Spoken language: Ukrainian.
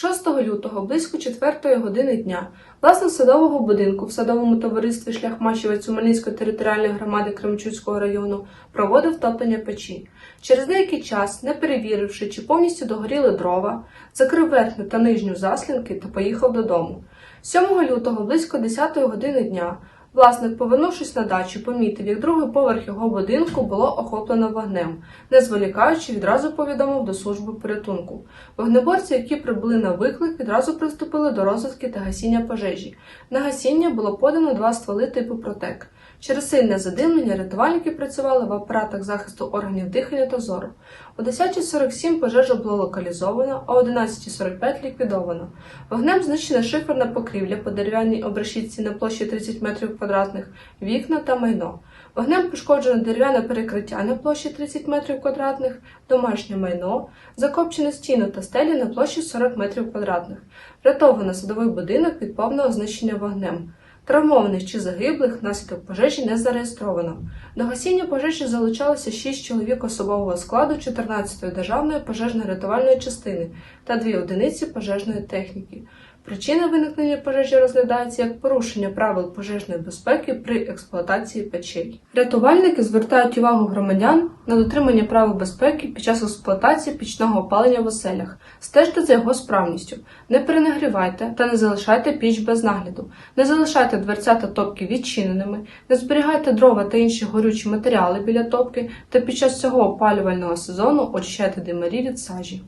6 лютого близько 4 години дня власник садового будинку в садовому товаристві шлях Мачівець Уманської територіальної громади Кременчуцького району проводив топлення печі. Через деякий час, не перевіривши, чи повністю догоріли дрова, закрив верхню та нижню заслінки та поїхав додому. 7 лютого близько 10 години дня Власник, повернувшись на дачу, помітив, як другий поверх його будинку було охоплено вогнем. Не зволікаючи, відразу повідомив до служби порятунку. Вогнеборці, які прибули на виклик, відразу приступили до розвитки та гасіння пожежі. На гасіння було подано два стволи типу протек. Через сильне задимлення рятувальники працювали в апаратах захисту органів дихання та зору. О 10.47 пожежа була локалізована, а о 11.45 ліквідовано. Вогнем знищена шиферна покрівля по дерев'яній обрешітці на площі 30 метрів квадратних, вікна та майно. Вогнем пошкоджено дерев'яне перекриття на площі 30 метрів квадратних, домашнє майно, закопчено стіну та стелі на площі 40 метрів квадратних. Врятовано садовий будинок від повного знищення вогнем. Травмованих чи загиблих внаслідок пожежі не зареєстровано. До гасіння пожежі залучалося 6 чоловік особового складу 14-ї державної пожежно-рятувальної частини та 2 одиниці пожежної техніки. Причина виникнення пожежі розглядається як порушення правил пожежної безпеки при експлуатації печей. Рятувальники звертають увагу громадян на дотримання правил безпеки під час експлуатації пічного опалення в оселях. Стежте за його справністю. Не перенагрівайте та не залишайте піч без нагляду. Не залишайте дверця та топки відчиненими, не зберігайте дрова та інші горючі матеріали біля топки та під час цього опалювального сезону очищайте димарі від сажі.